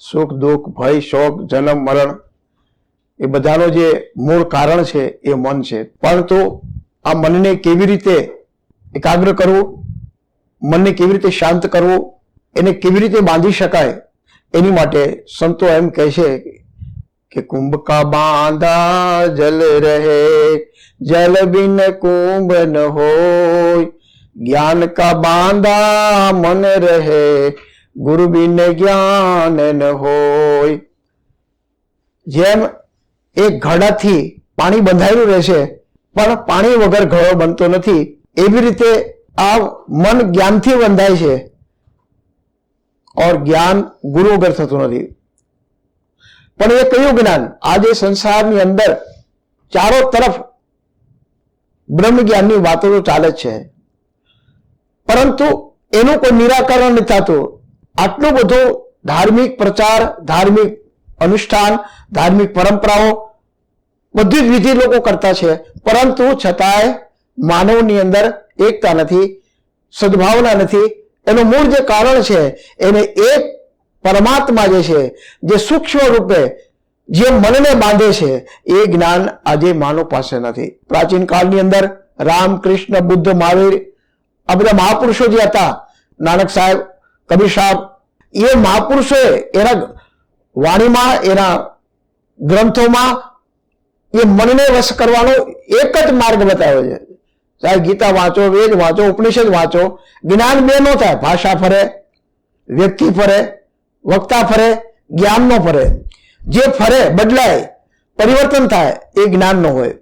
સુખ, દુઃખ, ભય, શોક, જન્મ, મરણ એ બધાનો જે મૂળ કારણ છે એ મન છે. પરંતુ આ મનને કેવી રીતે એકાગ્ર કરવું, મનને કેવી રીતે શાંત કરવું, એને કેવી રીતે બાંધી શકાય એની માટે સંતો એમ કહે છે કે કુંભ કા બાંધા જલ રહે, જલ બિન કુંભ ન હોય. જ્ઞાન કા બાંધા મન રહે ગુરુ બિન જ્ઞાન ન હોય. જેમ એ ઘડાથી પાણી બંધાયેલું રહેશે, પણ પાણી વગર ઘડો બનતો નથી. એવી રીતે આ મન જ્ઞાનથી બંધાય છે. ઓર જ્ઞાન ગુરુ વગર થતું નથી. પણ એ કયું જ્ઞાન? આજે સંસારની અંદર ચારો તરફ બ્રહ્મ જ્ઞાનની વાતો તો ચાલે જ છે. પરંતુ એનું કોઈ નિરાકરણ નથી થતું. આટલું બધું ધાર્મિક પ્રચાર, ધાર્મિક અનુષ્ઠાન, ધાર્મિક પરંપરાઓ બધી જ વિધિ લોકો કરતા છે. પરંતુ છતાંય માનવની અંદર એકતા નથી, સદભાવના નથી. એનું મૂળ જે કારણ છે, એને એક પરમાત્મા જે છે, જે સૂક્ષ્મ રૂપે જે મનને બાંધે છે, એ જ્ઞાન આજે માનવ પાસે નથી. પ્રાચીન કાળની અંદર રામ કૃષ્ણ બુદ્ધ, મહાવીર આ બધા મહાપુરુષો જે હતા, નાનક સાહેબ કબીર સાહેબ, એ મહાપુરુષોએ એના વાણીમાં, એના ગ્રંથોમાં એ મનને વશ કરવાનો એક જ માર્ગ બતાવ્યો છે. ચાહે ગીતા વાંચો, વેદ વાંચો, ઉપનિષદ વાંચો, જ્ઞાન બે નો થાય. ભાષા ફરે, વ્યક્તિ ફરે, વક્તા ફરે જ્ઞાન નો ફરે. જે ફરે, બદલાય, પરિવર્તન થાય, એ જ્ઞાન નો હોય.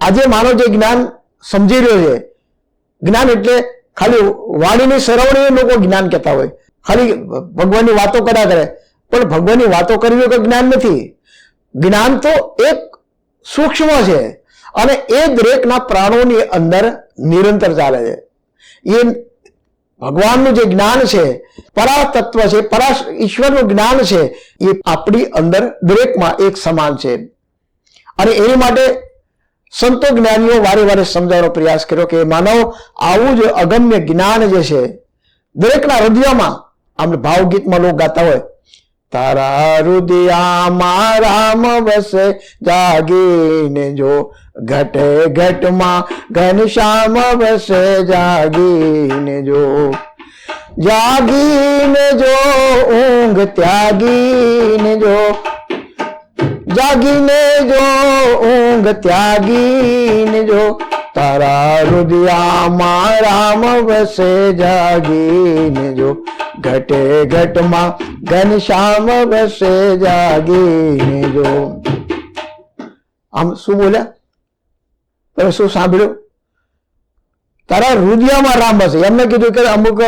આજે માનવ જે જ્ઞાન સમજી રહ્યો છે, જ્ઞાન એટલે ખાલી વાણીની સરવણી લોકો જ્ઞાન કહેતા હોય. ખાલી ભગવાનની વાતો કર્યા કરે. પણ ભગવાનની વાતો કરવી કોઈ જ્ઞાન નથી. જ્ઞાન તો એક સૂક્ષ્મ છે અને એ દરેકના પ્રાણોની અંદર નિરંતર ચાલે છે. એ ભગવાનનું જે જ્ઞાન છે પરા તત્વ છે, પરા ઈશ્વરનું જ્ઞાન છે, એ આપણી અંદર દરેકમાં એક સમાન છે. અને એની માટે સંતો જ્ઞાનીઓ વારે વારે સમજાવવાનો પ્રયાસ કર્યો કે, માનવ, આવું જ અગમ્ય જ્ઞાન જે છે, દરેકના હૃદયમાં આમ ભાવગીતમાં લોકો ગાતા હોય. તારા હૃદયામાં રામ વસે, જાગીને જો ઘટે ઘટમાં ઘનશ્યામ વસે, જાગીને જો. જાગીને જો, ઊંઘ ત્યાગીને જો જાગીને જો, ઊંઘ ત્યાગીને જો, તારા રુદિયામાં રામ વસે જાગીને જો, ઘટે ઘટમાં ઘનશ્યામ વસે જાગીને જો. આમ શું બોલ્યા? તમે શું સાંભળ્યું? તારા રુદિયામાં રામ વસે. એમને કીધું કે અમુક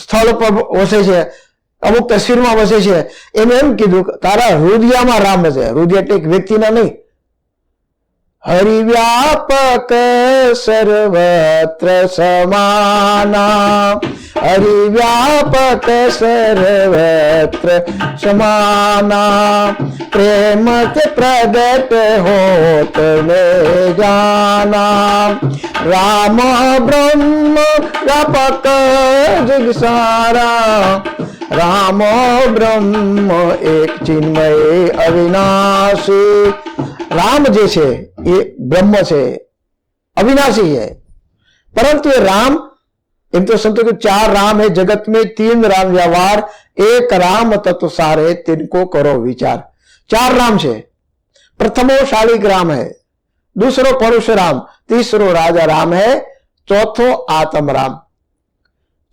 સ્થળ પર વસે છે. અમુક તસવીરમાં વસે છે. એમ એમ કીધું, તારા હૃદયમાં રામ છે હૃદય એટલે એક વ્યક્તિના નહીં. હરિવ્યાપક સર્વત્ર સમાના હરિવ્યાપક સર્વત્ર સમાના પ્રેમ કે પ્રગટ હોત લે જાના રામ બ્રહ્મ વ્યાપક જગ સારા રામ બ્રહ્મ એક ચિન્મય અવિનાશી રામ જે છે એ બ્રહ્મ છે અવિનાશી है परंतु ये राम एम तो संतो कि चार राम है जगत में तीन राम व्यवहार एक राम तत्व सारे तिनको करो विचार चार राम છે प्रथमो शालिक राम है दूसरो परशुराम तीसरो राजा राम है ચોથો આત્મ રામ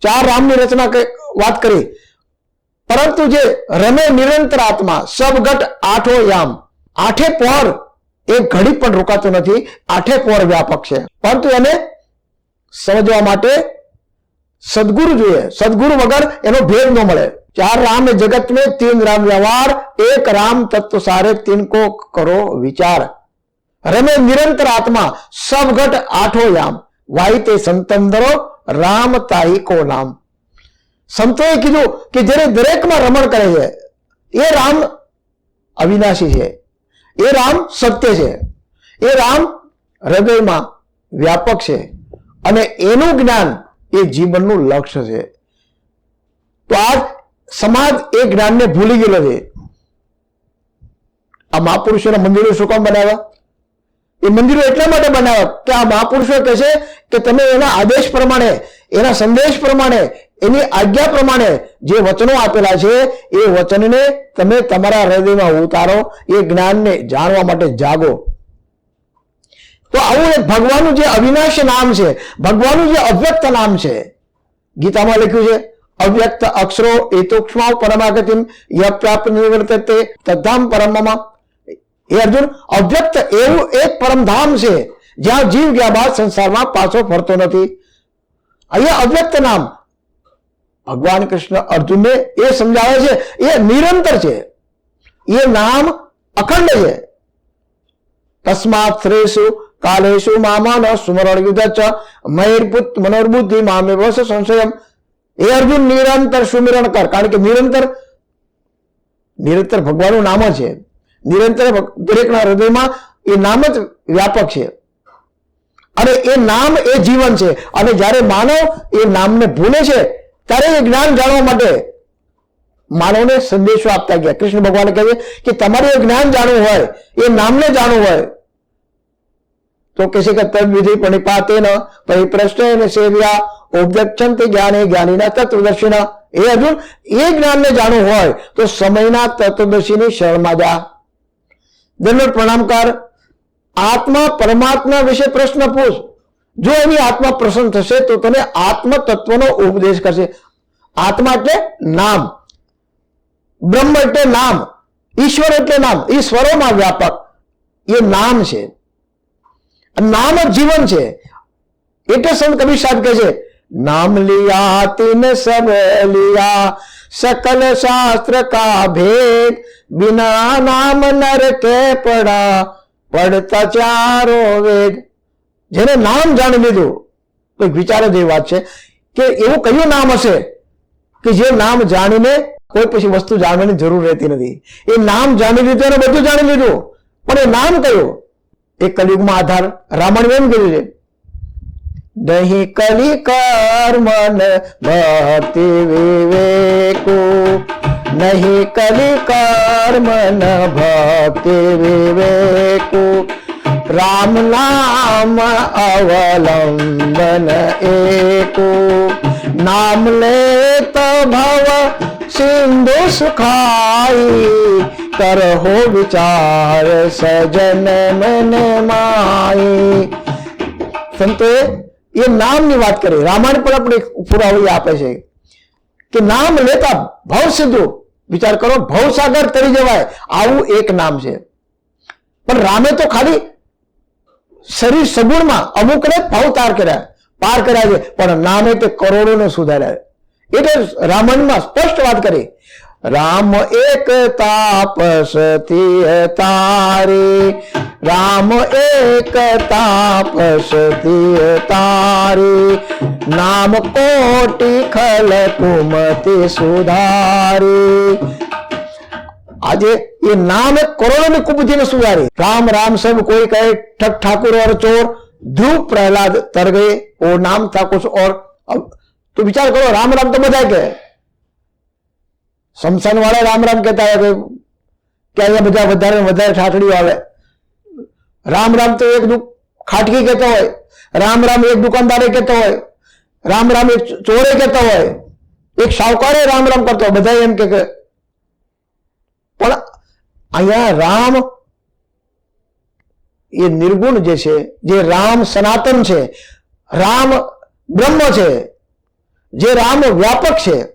ચાર રામની રચના ક- વાત કરી પરંતુ જે રમે નિરંતર આત્મા, સબગટ આઠો યામ. આઠે પોર એક ઘડી પણ રોકાતું નથી, આઠે પોર વ્યાપક છે. પરંતુ એને સમજવા માટે સદગુરુ જોઈએ. સદગુરુ વગર એનો ભેદ ન મળે. ચાર રામ જગત મેં તીન રામ વ્યવહાર, એક રામ તત્વ સારે તીન કો કરો વિચાર. રમે નિરંતર આત્મા, સબગટ આઠો યામ. વાહિતે સંતંદરો, રામ તાઈ કો નામ. સંતોએ કીધું કે જ્યારે દરેકમાં રમણ કરે છે, એ રામ અવિનાશી છે. એ રામ સત્ય છે. એ રામ હૃદયમાં વ્યાપક છે. અને એનું જ્ઞાન એ જીવનનું લક્ષ્ય છે. તો આ સમાજ એ જ્ઞાનને ભૂલી ગયેલો છે. આ મહાપુરુષોના મંદિરો શું કામ બનાવ્યા? એ મંદિરો એટલા માટે બનાવ્યા કે આ મહાપુરુષો કહે છે કે તમે એના આદેશ પ્રમાણે, એના સંદેશ પ્રમાણે એની આજ્ઞા પ્રમાણે જે વચનો આપેલા છે, એ વચનને તમે તમારા હૃદયમાં ઉતારો, એ જ્ઞાનને જાણવા માટે જાગો. તો આવું એક ભગવાનનું જે અવિનાશ નામ છે, ભગવાનનું જે અવ્યક્ત નામ છે, ગીતામાં લખ્યું છે, અવ્યક્ત અક્ષરો એતોક્ષ્મા પરમાગતિમ ય પ્રાપ્ત નિવર્તતે તદ્ધામ પરમમાં એ અર્જુન, અવ્યક્ત એવું એક પરમધામ છે, જ્યાં જીવ ગયા બાદ સંસારમાં પાછો ફરતો નથી. અહીંયા અવ્યક્ત નામ ભગવાન કૃષ્ણ અર્જુનને એ સમજાવે છે, એ નિરંતર છે. એ નામ અખંડ છે. તસ્માત શ્રેષુ કાલેશુ મામાન સુમરણ યુદ્ધ ચ મૈરપુત મનોર્બુદ્ધિ મામે સંશયમ. એ અર્જુન નિરંતર સુમિરણ કર. કારણ કે નિરંતર નિરંતર ભગવાનનું નામ છે. નિરંતર દરેકના હૃદયમાં એ નામ જ વ્યાપક છે. અને એ નામ એ જીવન છે. અને જ્યારે માનવ એ નામને ભૂલે છે ત્યારે એ જ્ઞાન જાણવા માટે માનવને સંદેશો આપતા ગયા. કૃષ્ણ ભગવાન કહે છે કે તમારે એ જ્ઞાન જાણવું હોય, એ નામને જાણવું હોય, તો કહે છે કે તદ વિધિ પણિપાતેન પરિપ્રશ્ન સેવ્યા જ્ઞાન જ્ઞાને જ્ઞાનીના તત્વદર્શિના. એ અર્જુન, એ જ્ઞાનને જાણવું હોય, તો સમયના તત્વદર્શીની શરણમાં જા. દંડોત પ્રણામકાર, આત્મા પરમાત્મા વિશે પ્રશ્ન પૂછ. જો એની આત્મા પ્રસન્ન થશે, તો તને આત્મ તત્વનો ઉપદેશ કરશે. આત્મા એટલે નામ. બ્રહ્મ એટલે નામ. ઈશ્વર એટલે નામ. ઈશ્વરોમાં વ્યાપક. એ નામ છે. નામ જ જીવન છે. એટલે સંત કબીર સાહેબ કહે છે, નામ લિયા, તિન સબ લિયા, સકલ શાસ્ત્ર કા ભેદ, બિના નામ નર કે પડા, પડતા ચારો વેદ. જેને નામ જાણી લીધું. કોઈ વિચાર જેવી વાત છે કે એવું કયું નામ હશે કે જે નામ જાણીને કોઈ પછી વસ્તુ જાણવાની જરૂર રહેતી નથી. એ નામ જાણી લીધું અને બધું જાણી લીધું. પણ એ નામ કયું? એ કલયુગમાં આધાર. રામાયણ એમ કીધું છે. નહીં કલી કર્મન ભક્તિ વિવેકો. નહીં કલી કર્મન ભક્તિ વિવેકો. રામ નામ અવલંબન એકો. નામ લેત ભવ સિંધુ સુખાઈ. કરહો વિચાર સજન મન માઈ. સંતોએ એ નામની વાત કરી. રામાયણ પણ આપણે પુરાવળી આપે છે કે નામ લેતા ભવ સિંધુ. વિચાર કરો, ભવસાગર તરી જવાય. આવું એક નામ છે. પણ રામે તો ખાલી શરીર સગુણમાં અમુકને ભાવ તાર કર્યા, પાર કર્યા છે, પણ નામે તે કરોડોને સુધાર્યા એટલે રામાયણમાં સ્પષ્ટ વાત કરી, રામ એક તાપસતી તારી, રામ એક તાપસતી તારી, નામ કોટી ખલ કુમતી સુધારી. आज ये नाम है करोड़ों में कुबजी ने सुधारी। राम राम सब कोई कहे ठक ठाकुर और चोर ध्रुव प्रहलाद तर गए वो नाम था कुछ और। अब तो विचार करो राम राम तो मज़ा के शमशान वाले राम राम कहता है क्या ये बजा बधारे ठाकड़ी वाले? राम राम तो एक दुख खाटकी कहता है। राम राम एक दुकानदार कहता है। राम राम एक चोरे कहता है। एक साहूकार राम राम करता है। बधाई एम के, के। પણ અહીંયા રામ એ નિર્ગુણ જે છે, જે રામ સનાતન છે, રામ બ્રહ્મ છે, જે રામ વ્યાપક છે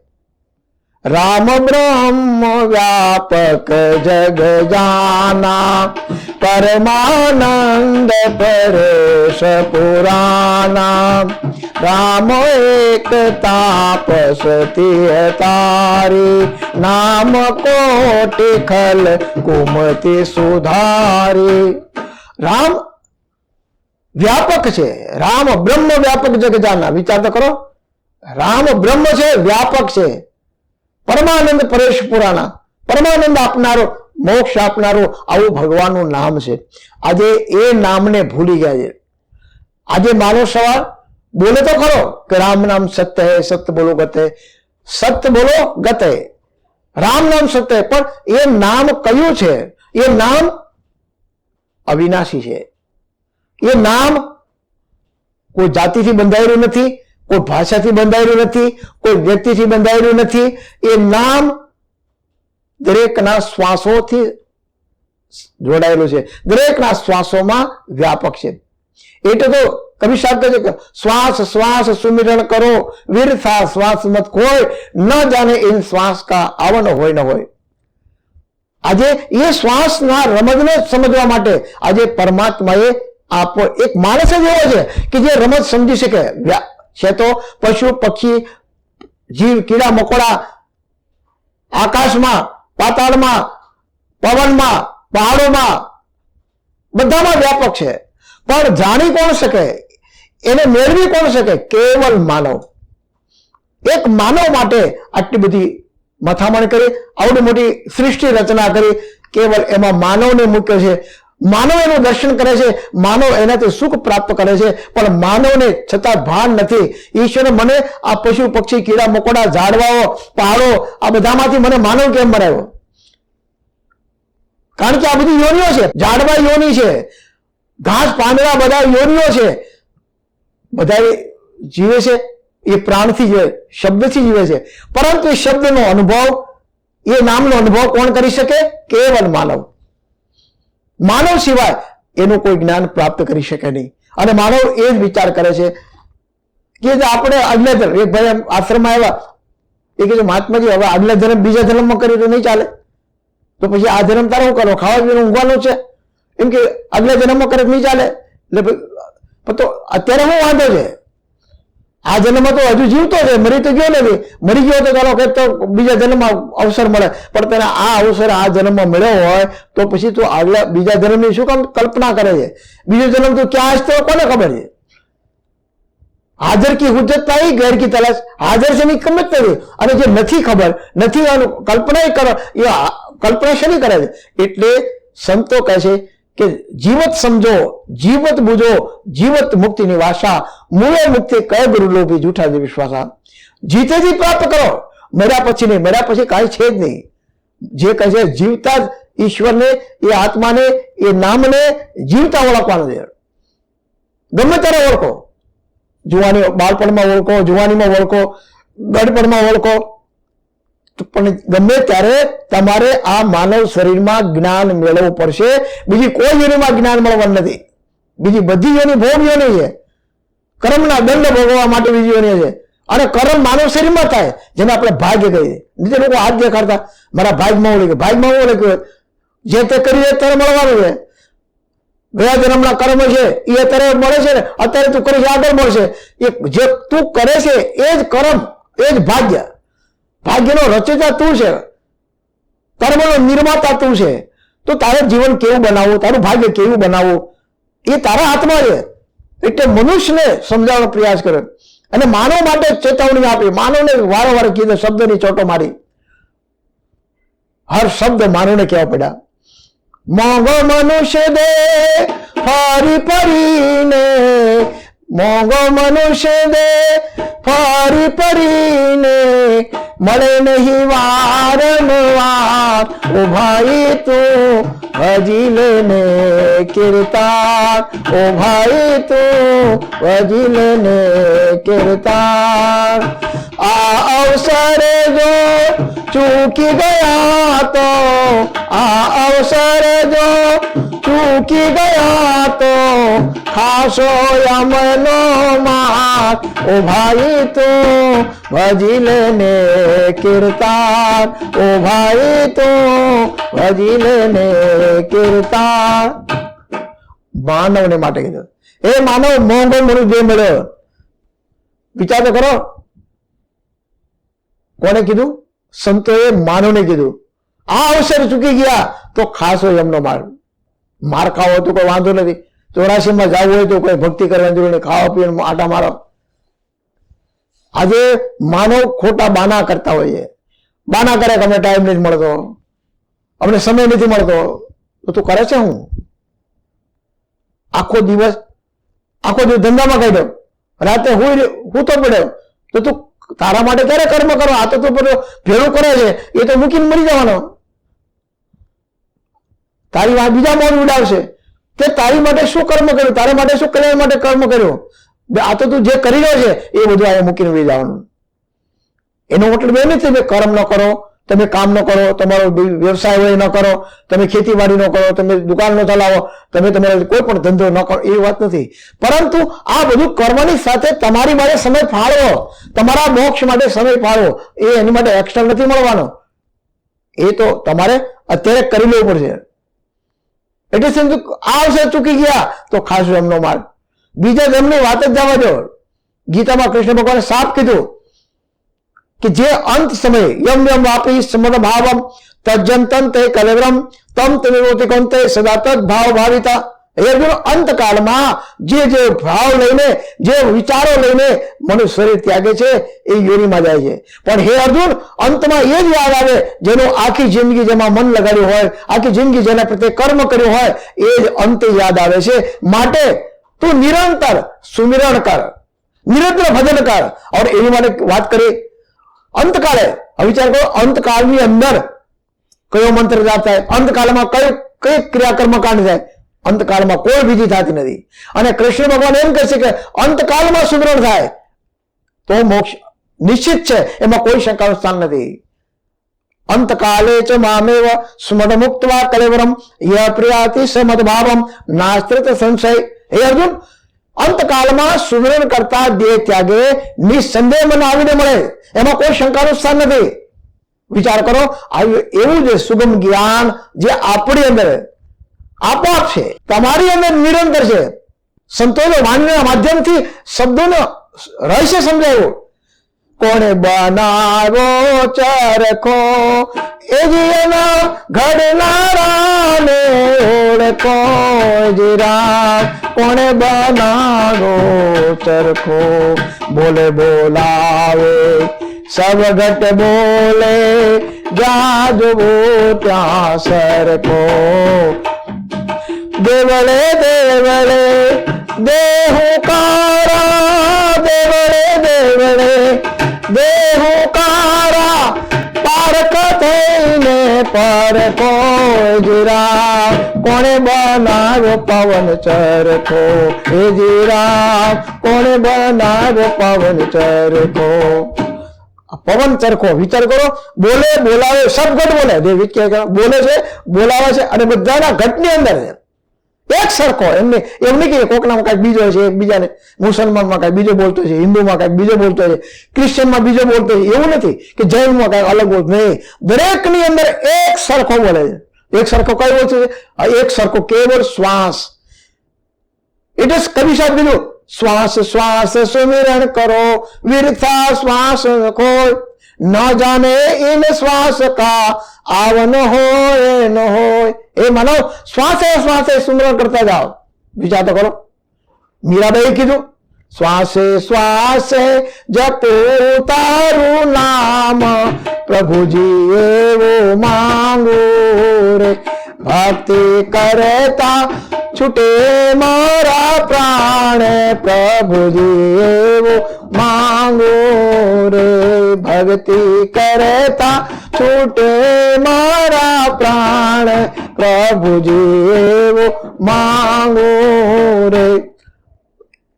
રામ બ્રહ્મ વ્યાપક જગ જાના. પરમાનંદ પરેશ પુરાના. રામ એક તાપસ તારી નામ કોટી ખલ કુમતી સુધારી. રામ વ્યાપક છે. રામ બ્રહ્મ વ્યાપક જગ જાના. વિચાર તો કરો. રામ બ્રહ્મ છે, વ્યાપક છે. પરમાનંદ પરેશ પુરાણા. પરમાનંદ આપનારો, મોક્ષ આપનારો આવું ભગવાનનું નામ છે. આજે એ નામને ભૂલી ગયા છે. આજે મારો સવાલ, બોલે તો ખરો કે રામ નામ સત્ય હે, સત્ય બોલો ગતે સત્ય બોલો ગતે રામ નામ સત્ય પણ એ નામ કયું છે? એ નામ અવિનાશી છે. એ નામ કોઈ જાતિથી બંધાયેલું નથી કોઈ ભાષાથી બંધાયેલું નથી, કોઈ વ્યક્તિથી બંધાયેલું નથી. એ નામ દરેકના શ્વાસોથી જોડાયેલું છે. દરેકના શ્વાસોમાં વ્યાપક છે. એટલે તો કવિ સાહેબ છે કે શ્વાસ શ્વાસ સુમિરણ કરો, વીરથા શ્વાસ મત કોઈ ન જાણે ઇન શ્વાસ કા આવન હોય ન હોય. આજે એ શ્વાસના રમતને સમજવા માટે આજે પરમાત્માએ આપો. એક માણસ જ એવો છે કે જે રમત સમજી શકે. છે તો પશુ પક્ષી જીવ, કીડા, મકોડા આકાશમાં, પાતાળમાં, પવનમાં, પહાડોમાં બધામાં વ્યાપક છે. પણ જાણી કોણ શકે? એને મેળવી કોણ શકે? કેવલ માનવ. એક માનવ માટે આટલી બધી મથામણ કરી, આવડી મોટી સૃષ્ટિ રચના કરી, કેવલ એમાં માનવને મૂક્યો છે. માનવ એનું દર્શન કરે છે, માનવ એનાથી સુખ પ્રાપ્ત કરે છે, પણ માનવને છતાં ભાન નથી. ઈશ્વરે મને આ પશુ પક્ષી, કીડા, મકોડા, ઝાડવાઓ પહાડો આ બધામાંથી મને માનવ કેમ બનાવ્યો? કારણ કે આ બધી યોનિઓ છે. ઝાડવા યોની છે. ઘાસ પાંદડા બધા યોનિઓ છે. બધા જીવે છે. એ પ્રાણથી જીવે, શબ્દથી જીવે છે. પરંતુ એ શબ્દનો અનુભવ, એ નામનો અનુભવ કોણ કરી શકે? કેવલ માનવ. માનવ સિવાય એનું કોઈ જ્ઞાન પ્રાપ્ત કરી શકે નહીં. અને માનવ એ જ વિચાર કરે છે કે આપણે આગલા ધર્મ, એક ભાઈ આમ આશ્રમમાં આવ્યા, એ કે મહાત્માજી, હવે આગલા ધર્મ બીજા ધર્મમાં કરી તો નહીં ચાલે. તો પછી આ ધર્મ તારે શું કરો ખાવા પીવાનું ઊંઘવાનું છે? એમ કે, આગલા જન્મમાં કરે નહીં ચાલે. એટલે તો અત્યારે શું વાંધો છે? આ જન્મમાં તો હજુ જીવતો છે, મરી તો ગયો નથી મરી ગયો તો ચાલો કંઈક તો બીજા જન્મમાં અવસર મળે. પણ તને આ અવસર, આ જન્મમાં મળ્યો હોય, તો પછી તું આગલા બીજા જન્મની શું કામ કલ્પના કરે છે? બીજો જન્મ તું ક્યાં હશે કોને ખબર છે? હાજર કી હુજત નહીં ગેર કી તલાશ. હાજર છે ની કિંમત નથી અને જે નથી ખબર, નથી કલ્પના કરો, એ કલ્પના શેની કરે છે? એટલે સંતો કહે છે કે જીવત સમજો, જીવત બુજો, જીવત મુક્તિની વાસા, મૂળે મુક્તિ કય ગુરુ લોભી જૂઠા જે વિશ્વાસા જીતેથી પ્રાપ્ત કરો, મર્યા પછી નહીં, મર્યા પછી કાંઈ છે જ નહીં. જે કહે છે, જીવતા જ ઈશ્વરને, એ આત્માને, એ નામને જીવતા ઓળખવાનો છે. ગમે ત્યારે ઓળખો. જુવાની બાળપણમાં ઓળખો, જુવાનીમાં ઓળખો ગડપણમાં ઓળખો. પણ ગમે ત્યારે તમારે આ માનવ શરીરમાં જ્ઞાન મેળવવું પડશે. બીજી કોઈ યોનિમાં જ્ઞાન મળવાનું નથી. બીજી બધી યોની ભોગ યોની છે. કર્મના દંડ ભોગવવા માટે બીજી યોની છે. અને કર્મ માનવ શરીરમાં થાય, જેને આપણે ભાગ્ય કહીએ નીચે લોકો હાથ દેખાડતા, મારા ભાગમાં ઓળખે ભાગમાં હું ઓળખ્યું જે તે કરીએ ત્યારે મળવાનું છે. ગયા જન્મના કર્મ છે, એ અત્યારે મળે છે ને? અત્યારે તું કરીશ, આગળ મળશે. એ જે તું કરે છે, એ જ કર્મ, એ જ ભાગ્ય. ભાગ્યનો રચેતા તું છે. કર્મનો નિર્માતા તું છે. તો તારે જીવન કેવું બનાવવું? તારું ભાગ્ય કેવું બનાવવું? એ તારા હાથમાં છે. એટલે મનુષ્યને સમજાવવાનો પ્રયાસ કરે. અને માનવ માટે ચેતવણી આપી. માનવને વારંવાર કીધે, શબ્દની ચોટો મારી. હર શબ્દ માનવને કહેવા પડ્યા. મોંઘો મનુષ્ય દે, ફરી પરીને મોંઘો મનુષ્ય દે, ફરી ફરીને. મળે નહીં વારંવાર. ઓ ભાઈ તું, હજી લેને કીર્તાર. ઓ ભાઈ તું, હજી લેને કીર્તાર. આ અવસર જો ચૂકી ગયા તો, આ અવસર જો ચૂકી ગયા તો, ખાસો યમનો માર ઓ ભાઈ તો ભજી ને કીર્તાર ઓ ભાઈ તો ભજી ને કીર્તાર માનવને માટે કીધું એ માનવ મોંઘો મનુષ્ય જે મળ્યો વિચાર તો કરો કોને કીધું સંતોએ માનવને કીધું આ અવસર ચૂકી ગયા તો ખાસ હોય એમનો માર માર ખાવો તો કોઈ વાંધો નથી ચોરાસીમાં જવું હોય તો કોઈ ભક્તિ કરવાની જરૂર નહીં ખાવા પીવાનું આટા મારો આજે માનવ ખોટા બાના કરતા હોઈએ. બાના કરે કે અમને ટાઈમ નથી મળતો? અમને સમય નથી મળતો? તો તું કરે છે હું? આખો દિવસ આખો દિવસ ધંધામાં કાઢ્યો. રાતે હું હું તો પડ્યો. તો તું તારા માટે ક્યારે કર્મ કરો? આ તો તું ભેળું કરે છે. એ તો મૂકીને મરી જવાનો. તારી વાત બીજા મોડ ઉડાવશે. કે તારી માટે શું કર્મ કર્યું? તારા માટે શું કલ્યાણ માટે કર્મ કર્યું? આ તો તું જે કરી રહ્યો છે, એ બધું આ મૂકીને વહી જવાનું. એનો મતલબ એ નથી કે કર્મ ન કરો, તમે કામ ન કરો, તમારો વ્યવસાય હોય ન કરો, તમે ખેતીવાડી ન કરો, તમે દુકાન ન ચલાવો, તમે તમારો કોઈ પણ ધંધો ન કરો, એ વાત નથી. પરંતુ આ બધું કર્મની સાથે તમારી માટે સમય ફાળવો, તમારા મોક્ષ માટે સમય ફાળવો, એ એની માટે એક્સ્ટ્રા નથી મળવાનો. એ તો તમારે અત્યારે કરી લેવું પડશે. એટલે આ અવસર ચૂકી ગયા, તો ખાસ એમનો માર્ગ. બીજા ધર્મની વાત જ જવા દો. ગીતામાં કૃષ્ણ ભગવાને સાફ કીધું કે જે અંત સમયે યમ યમ વાપી સમદ ભાવમ તજ્જંતમ તે કલેવરમ, તમ તનિવોતિ કંતે સદા તદ ભાવ ભાવિતા. અર્જુન અંતકાળમાં જે જે ભાવ લઈને, જે વિચારો લઈને મનુષ્ય શરીર ત્યાગે છે, એ યોનિમાં જાય છે. પણ હે અર્જુન, અંતમાં એ જ યાદ આવે, જેનું આખી જિંદગી જેમાં મન લગાડ્યું હોય, આખી જિંદગી જેના પ્રત્યે કર્મ કર્યું હોય, એ જ અંતે યાદ આવે છે. માટે તું નિરંતર સુમિરણ કર નિરંતર ભજન કર और એની માટે વાત કરીએ અંતકાળે વિચાર કરો અંતકાળની અંદર કયો મંત્ર જાપ થાય અંતકાળમાં કઈ કઈ ક્રિયાકર્મ કાંડ થાય અંતકાળમાં કોઈ બીજી થતી નથી અને કૃષ્ણ ભગવાન એમ કહે છે કે અંતકાળમાં સુમરણ થાય તો મોક્ષ નિશ્ચિત છે એમાં કોઈ શંકાનું સ્થાન નથી અંતકાલે ચ મામેવ સ્મદ મુક્તવા કલેવરમ ય પ્રિયાતિ સમદ ભાવમ નાસ્ત્રિત સંશય હે અર્જુન? અંતકાળમાં સુમરણ કરતા દેહ ત્યાગે નિસંદેહ મને આવીને મળે. એમાં કોઈ શંકાનું સ્થાન નથી. વિચાર કરો આવ્યું એવું જે સુગમ જ્ઞાન જે આપણી અંદર આપોઆપ છે, તમારી અંદર નિરંતર છે. સંતોષ વાણીના માધ્યમથી શબ્દોનો રહસ્ય સમજાયું. કોણે બનાવો ચરખો? એ જીના ઘડનારાને ઓળખો. જીરા કોણે બનાવો ચરખો? બોલે, બોલાવે સબ ઘટ બોલે જાજવો જોવો ત્યાં સરખો. દેવળે દેવળે દેહુકારા દેવળે દેવળે દેહુકારા પારક થઈને પર જીરા કોણે બનાવ્યો પવન ચરખો? એ જીરા કોણે બનાવ્યો પવન ચરખો? પવન ચરખો વિચાર કરો. બોલે બોલાવે સબ ઘટ બોલે. જે બોલે છે, બોલાવે છે અને બધાના ઘટની અંદર છે. એક સરખો, એમને, એમ નહીં કે કોકનામાં કાંઈક બીજો છે, એકબીજાને મુસલમાનમાં કાંઈક બીજો બોલતો છે, હિન્દુમાં કાંઈક બીજો બોલતો છે ક્રિશ્ચિયનમાં બીજો બોલતો છે, એવું નથી કે જૈનમાં કાંઈક અલગ બોલતો નહીં. દરેકની અંદર એક સરખો બોલે છે. એક સરખો કયો બોલતો છે? એક સરખો કેવળ શ્વાસ. એટલે જ કવિ સાહેબ કીધું, શ્વાસ શ્વાસ સુમિરણ કરો, વીરથા શ્વાસ ખોય ન જાને ઇન શ્વાસ કા આવન હોય, ન હોય. એ માનો, શ્વાસે શ્વાસે સુમરણ કરતા જાઓ. વિચાર તો કરો. મીરાબાઈ કીધું, શ્વાસે શ્વાસે જપો તારું નામ પ્રભુજી એવો માંગો રે. ભક્તિ કરતા છૂટે મારા પ્રાણે પ્રભુજી એવો માંગો રે. ભક્તિ કરતા છૂટે મારા પ્રાણ. પ્રભુજી એવો માંગો રે.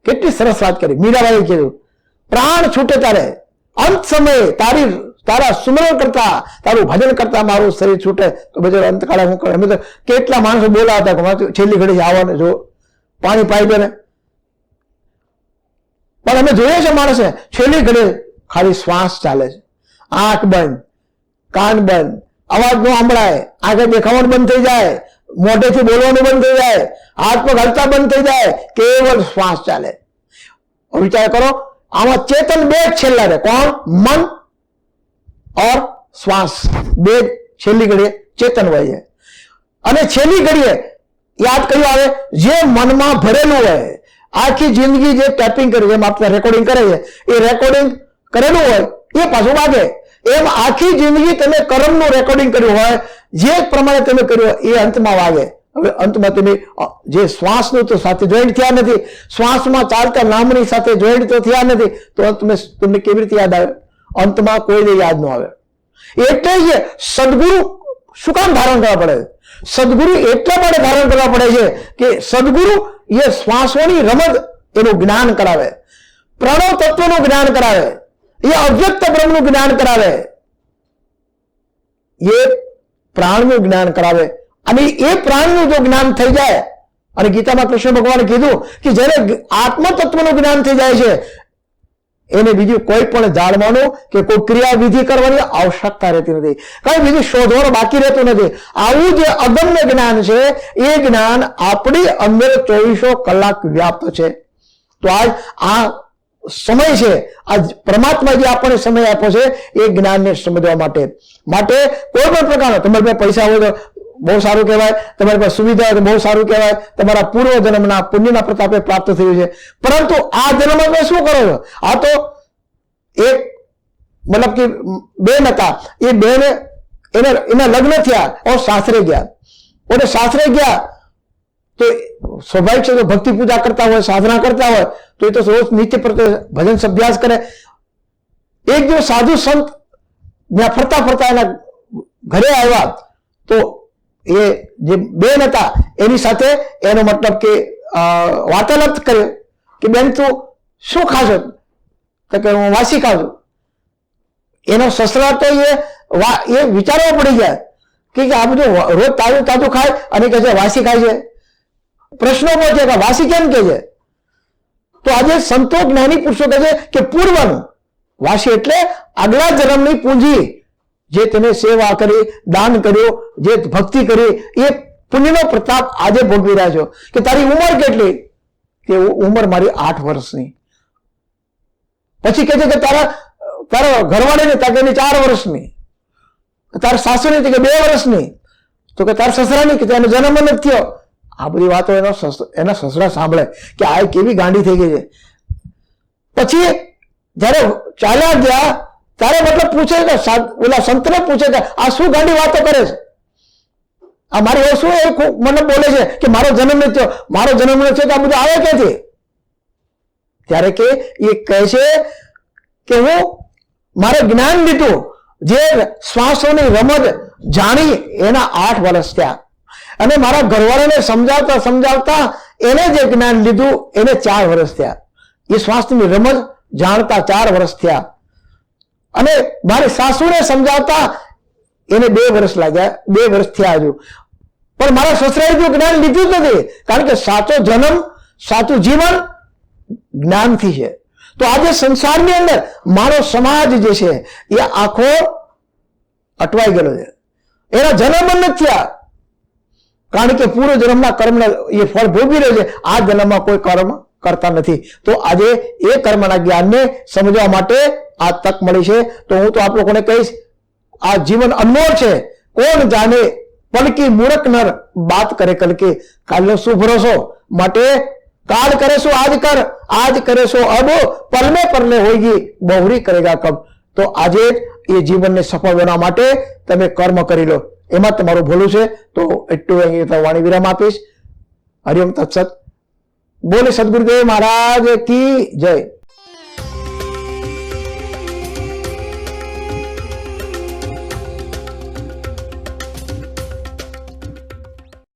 કેટલી સરસ વાત કરી. મીરાબાઈ કીધું, પ્રાણ છૂટે તારે અંત સમયે તારી, તારા સુમરણ કરતા, તારું ભજન કરતા મારું શરીર છૂટે. તો બધા અંતકાળે હું કરે તો કેટલા માણસો બોલાવતા કે મારે છેલ્લી ઘડી આવવાને, જો પાણી પાઈ દે ને. પણ અમે જોઈએ છે માણસે, છેલ્લી ઘડી ખાલી શ્વાસ ચાલે છે. આંખ બંધ, કાન બંધ અવાજ નો સંભળાય, આંખે દેખાવણ બંધ થઈ જાય, મોઢેથી બોલવાનું બંધ થઈ જાય, હાથ પગ હલતા બંધ થઈ જાય, કેવળ શ્વાસ ચાલે. વિચાર કરો, આમાં ચેતન બે જ છેલ્લા રહે. કોણ? મન ઓર શ્વાસ. બે છેલ્લી ઘડીએ ચેતન હોય છે અને છેલ્લી ઘડીએ, યાદ કયું આવે, જે મનમાં ભરેલું હોય, આખી જિંદગી જે ટેપિંગ કરી જેમ આપણે રેકોર્ડિંગ કરે છે, એ રેકોર્ડિંગ કરેલું હોય, એ પાછું વાગે. એમ આખી જિંદગી તમે કર્મનું રેકોર્ડિંગ કર્યું હોય, જે પ્રમાણે તમે કર્યું એ અંતમાં વાગે. હવે અંતમાં તમે જે શ્વાસનું તો સાથે જોઈન્ટ થયા નથી, શ્વાસમાં ચાલતા નામની સાથે જોઈન્ટ તો થયા નથી, તો અંતમાં તમને કેવી રીતે યાદ આવે? અંતમાં કોઈને યાદ ન આવે. એટલે જ સદગુરુ શું કામ ધારણ કરવા પડે? સદગુરુ એટલા માટે ધારણ કરવા પડે છે કે સદગુરુ એ શ્વાસોની રમત એનું જ્ઞાન કરાવે. પ્રણવ તત્વનું જ્ઞાન કરાવે. એ અવ્યક્ત બ્રહ્મનું જ્ઞાન કરાવે. એ પ્રાણનું જ્ઞાન કરાવે. અને એ પ્રાણનું જો જ્ઞાન થઈ જાય, અને ગીતામાં કૃષ્ણ ભગવાને કીધું કે જ્યારે આત્મ તત્વનું જ્ઞાન થઈ જાય છે, એને બીજું કોઈ પણ જાણવાનું કે કોઈ ક્રિયા વિધિ કરવાની આવશ્યકતા રહેતી નથી. કઈ બીજું શોધવાનું બાકી રહેતું નથી. આવું જે અગમ્ય જ્ઞાન છે, એ જ્ઞાન આપણી અંદર ચોવીસો કલાક વ્યાપ્ત છે. તો આજ આ સમય છે. આ પરમાત્મા જે આપણને સમય આપ્યો છે, એ જ્ઞાનને સમજવા માટે. માટે કોઈ પણ પ્રકારનો, તમારી પાસે પૈસા હોય તો બહુ સારું કહેવાય, તમારી પાસે સુવિધા હોય તો બહુ સારું કહેવાય, તમારા પૂર્વ જન્મના પુણ્યના પ્રતાપે પ્રાપ્ત થયું છે. પરંતુ આ જન્મ તમે શું કરો છો? આ તો એક મતલબ કે બેન હતા. એ બેન એને, એના લગ્ન થયા और સાસરે ગયા. ઓને સાસરે ગયા તો સ્વાભાવિક છે તો ભક્તિ પૂજા કરતા હોય, સાધના કરતા હોય, તો એ તો રોજ નિત્ય પ્રત્યે ભજન અભ્યાસ કરે. એક દિવસ સાધુ સંત ત્યાં ફરતા ફરતા એના ઘરે આવ્યા, તો એ જે બેન હતા, એની સાથે એનો મતલબ કે વાર્તાલાપ કર્યો કે, બેન, તું શું ખાશો? તો કે, હું વાસી ખાઉં છું. એનો સસરા તો એ વા- એ વિચારવા પડી કે કે આ બધું રોજ તાજું તાજું ખાય અને કહે છે, વાસી ખાય છે. પ્રશ્નો પહોંચે કે વાસી કેમ કે છે? તો આજે સંતો જ્ઞાની પુરુષો કહે છે કે પૂર્વનું. વાસી એટલે આગલા જન્મની પૂંજી. જે તેને સેવા કરી, દાન કર્યો, જે ભક્તિ કરી, એ પુણ્યનો પ્રતાપ આજે ભોગવી રહ્યા છો. કે તારી ઉંમર કેટલી? કે ઉંમર મારી આઠ વર્ષની. પછી કહે છે કે તારા તારા ઘરવાળીને તા કે એની ચાર વર્ષની. તારા સાસુની કે બે વર્ષની. તો કે તારા સસરાની કે તેનો જન્મ નથી થયો. આ બધી વાતો એનો એના સસરા સાંભળે કે આ કેવી ગાંડી થઈ ગઈ છે. પછી જ્યારે ચાલ્યા ગયા, ત્યારે મતલબ પૂછે કે ઓલા સંતને પૂછે કે આ શું ગાંડી વાતો કરે છે? આ મારી એ શું એ મને બોલે છે કે મારો જન્મ નથી મારો જન્મ થયો તો આ બધું આવે ક્યાંથી? ત્યારે કે એ કહે છે કે હું મારે જ્ઞાન દીધું. જે શ્વાસોની રમત જાણી એના આઠ વર્ષ થયા. અને મારા ઘરવાળાને સમજાવતા સમજાવતા એને જે જ્ઞાન લીધું, એને ચાર વર્ષ થયા. એ સ્વાસ્થ્યની રમત જાણતા ચાર વર્ષ થયા. અને મારી સાસુને સમજાવતા એને બે વર્ષ લાગ્યા. બે વર્ષ થયા હજુ. પણ મારા સસરાએ જો જ્ઞાન લીધું જ નથી, કારણ કે સાચો જન્મ, સાચું જીવન જ્ઞાનથી છે. તો આજે સંસારની અંદર મારો સમાજ જે છે, એ આખો અટવાઈ ગયેલો છે. એના જન્મ જ થયા. કારણ કે પૂર્વ જન્મના કર્મને એ ફળ ભોગવી રહ્યો છે. આ જન્મમાં કોઈ કર્મ કરતા નથી. તો આજે એ કર્મના જ્ઞાનને સમજવા માટે આ તક મળી છે. તો હું તો આપ લોકોને કહીશ, આ જીવન અનમોલ છે. કોણ જાણે પલકી મૂળક નર બાત કરે કલકે. કાલનો શું ભરોસો? માટે કાલ કરે શું આજ કર? આજ કરે શું અબ? પલમે પરલે હોયગી, બહુરી કરેગા કબ? તો આજે એ જીવનને સફળ બનાવવા માટે તમે કર્મ કરી લો. એમાં તમારું ભૂલું છે, તો એટલું અહીં વાણી વિરામ આપીશ. હરિઓમ તત્સત. બોલે સદગુરુદેવ મહારાજ કી જય.